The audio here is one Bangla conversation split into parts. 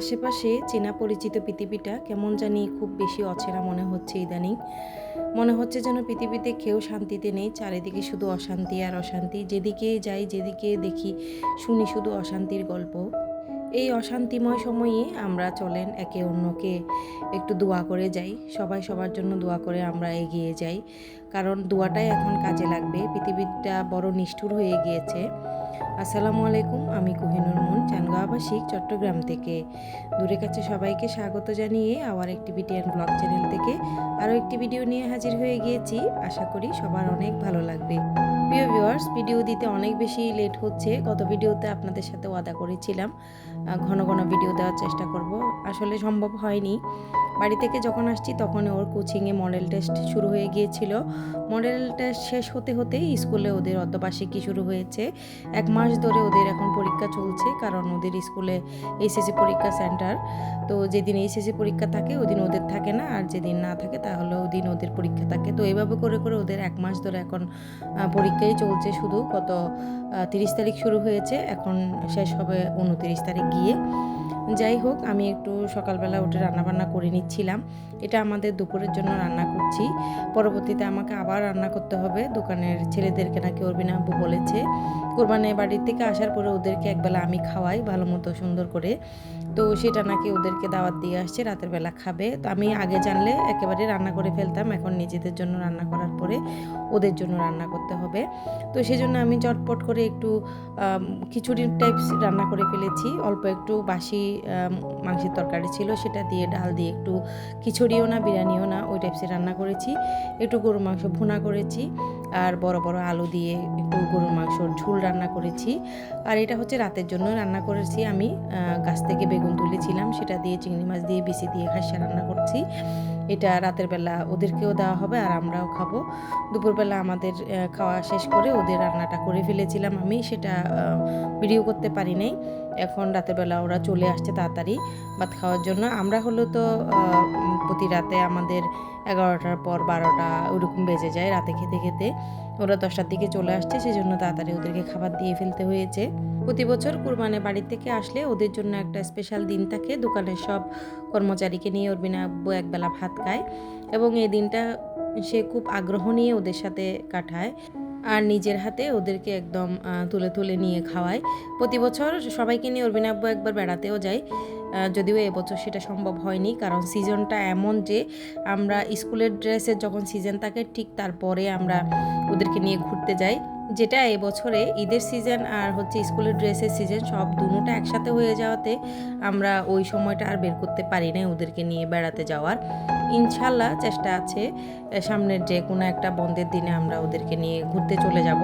আশেপাশে চেনা পরিচিত পৃথিবীটা কেমন জানি খুব বেশি অচেনা মনে হচ্ছে ইদানিং। মনে হচ্ছে যেন পৃথিবীতে কেউ শান্তিতে নেই, চারিদিকে শুধু অশান্তি আর অশান্তি। যেদিকে যাই, যেদিকে দেখি, শুনি শুধু অশান্তির গল্প। এই অশান্তিময় সময়ে আমরা চলেন একে অন্যকে একটু দোয়া করে যাই। সবাই সবার জন্য দোয়া করে আমরা এগিয়ে যাই। কারণ দোয়াটাই এখন কাজে লাগবে। পৃথিবীটা বড় নিষ্ঠুর হয়ে গিয়েছে। আসসালামু আলাইকুম, আমি কোহিনুর মুন। চানগাঁওবাসিক চট্টগ্রাম থেকে। দূরে কাছে সবাইকে স্বাগত জানিয়ে আওয়ার একটি অ্যান্ড ব্লগ চ্যানেল থেকে আরও একটি ভিডিও নিয়ে হাজির হয়ে গিয়েছি। আশা করি সবার অনেক ভালো লাগবে। প্রিয় ভিউয়ার্স ভিডিও দিতে অনেক বেশি লেট হচ্ছে। গত ভিডিওতে আপনাদের সাথে ওয়াদা করেছিলাম ঘন ঘন ভিডিও দেওয়ার চেষ্টা করব। আসলে সম্ভব হয়নি। বাড়ি থেকে যখন আসছি তখন ওর কোচিংয়ে মডেল টেস্ট শুরু হয়ে গিয়েছিল। মডেল টেস্ট শেষ হতে হতেই স্কুলে ওদের অর্ধবার্ষিকী শুরু হয়েছে। এক মাস ধরে ওদের এখন পরীক্ষা চলছে কারণ ওদের স্কুলে এইচএসসি পরীক্ষা সেন্টার তো যেদিন এইচএসসি পরীক্ষা থাকে ওদিন ওদের থাকে না আর যেদিন না থাকে তাহলে ওদিন ওদের পরীক্ষা থাকে। তো এভাবে করে করে ওদের এক মাস ধরে এখন আহ, পরীক্ষাই চলছে শুধু গত তিরিশ তারিখ শুরু হয়েছে, এখন শেষ হবে উনতিরিশ তারিখ গিয়ে। যাই হোক, আমি একটু সকালবেলা উঠে রান্নাবান্না করে নিচ্ছিলাম। এটা আমাদের দুপুরের জন্য রান্না করছি। পরবর্তীতে আমাকে আবার রান্না করতে হবে। দোকানের ছেলেদেরকে নাকি অরবিনা আব্বু বলেছে। কোরবানি বাড়ির থেকে আসার পরে ওদেরকে একবেলা আমি খাওয়াই ভালো মতো সুন্দর করে। তো সেটা নাকি ওদেরকে দাওয়াত দিয়ে আসছে, রাতের বেলা খাবে। তো আমি আগে জানলে একেবারে রান্না করে ফেলতাম, এখন নিজেদের জন্য রান্না করার পরে ওদের জন্য রান্না করতে হবে। তো সেজন্য আমি চটপট করে একটু খিচুড়ির টাইপস রান্না করে ফেলেছি। অল্প একটু বাসি মাংসের তরকারি ছিল, সেটা দিয়ে ডাল দিয়ে একটু খিচুড়িও না, বিরিয়ানিও না, ওই টাইপসের রান্না করেছি। একটু গরুর মাংস ভুনা করেছি। আর বড় বড় আলু দিয়ে একটু গরুর মাংসর ঝোল রান্না করেছি। আর এটা হচ্ছে রাতের জন্য রান্না করেছি আমি। গাছ থেকে বেগুন তুলেছিলাম, সেটা দিয়ে চিংড়ি মাছ দিয়ে বেশি দিয়ে খাসা রান্না করছি। এটা রাতের বেলা ওদেরকেও দেওয়া হবে আর আমরাও খাব। দুপুরবেলা আমাদের খাওয়া শেষ করে ওদের রান্নাটা করে ফেলেছিলাম আমি, সেটা ভিডিও করতে পারি নাই। এখন রাতের বেলা ওরা চলে আসছে তাড়াতাড়ি ভাত খাওয়ার জন্য। আমরা হলো তো প্রতি রাতে আমাদের এগারোটার পর বারোটা ওরকম বেজে যায় রাতে খেতে খেতে। ওরা দশটার দিকে চলে আসছে, সেজন্য তাড়াতাড়ি ওদেরকে খাবার দিয়ে ফেলতে হয়েছে। প্রতি বছর কুরবানে বাড়ি থেকে আসলে ওদের জন্য একটা স্পেশাল দিন থাকে। দোকানের সব কর্মচারীকে নিয়ে ওর বিনা একবেলা ভাত খায় এবং এই দিনটা সে খুব আগ্রহ নিয়ে ওদের সাথে কাটায় আর নিজের হাতে ওদেরকে একদম তুলে তুলে নিয়ে খাওয়ায়। প্রতি বছর সবাইকে নিয়ে অরবিন আব্বু একবার বেড়াতেও যায় যদিও এবছর সেটা সম্ভব হয়নি কারণ সিজনটা এমন যে আমরা স্কুলের ড্রেসের যখন সিজন থাকে ঠিক তারপরে আমরা ওদেরকে নিয়ে ঘুরতে যাই। যেটা এবছরে ঈদের সিজন আর হচ্ছে স্কুলের ড্রেসের সিজন সব দুটোটা একসাথে হয়ে যাওয়াতে আমরা ওই সময়টা আর বের করতে পারি না ওদেরকে নিয়ে বেড়াতে যাওয়ার। ইনশাল্লাহ চেষ্টা আছে সামনের যে কোনো একটা বন্ধের দিনে আমরা ওদেরকে নিয়ে ঘুরতে চলে যাব।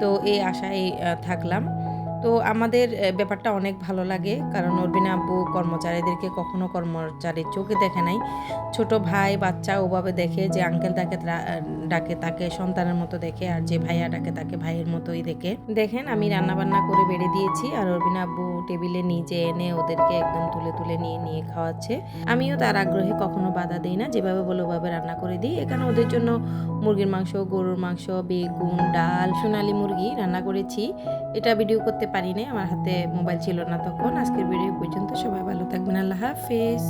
তো এই আশায় থাকলাম। তো আমাদের ব্যাপারটা অনেক ভালো লাগে। কারণ অরবিনা আব্বু কর্মচারীদেরকে কখনো কর্মচারীর চোখে দেখে নাই। ছোট ভাই, বাচ্চা ওভাবে দেখে যে আঙ্কেল তাকে ডাকে, তাকে সন্তানের মতো দেখে আর যে ভাইয়া ডাকে তাকে ভাইয়ের মতোই দেখে। দেখেন, আমি রান্না বান্না করে বেড়ে দিয়েছি আর অরবিনা আব্বু টেবিলে নিচে এনে ওদেরকে একদম তুলে তুলে নিয়ে নিয়ে খাওয়াচ্ছে। আমিও তার আগ্রহে কখনো বাধা দিই না। যেভাবে বলে ওভাবে রান্না করে দিই। এখানে ওদের জন্য মুরগির মাংস, গরুর মাংস, বেগুন, ডাল, সোনালি মুরগি রান্না করেছি। এটা ভিডিও করতে পারি নাই আমার হাতে মোবাইল ছিল না তখন। আজকের ভিডিও পর্যন্ত। সবাই ভালো থাকবেন। আল্লাহ হাফেজ।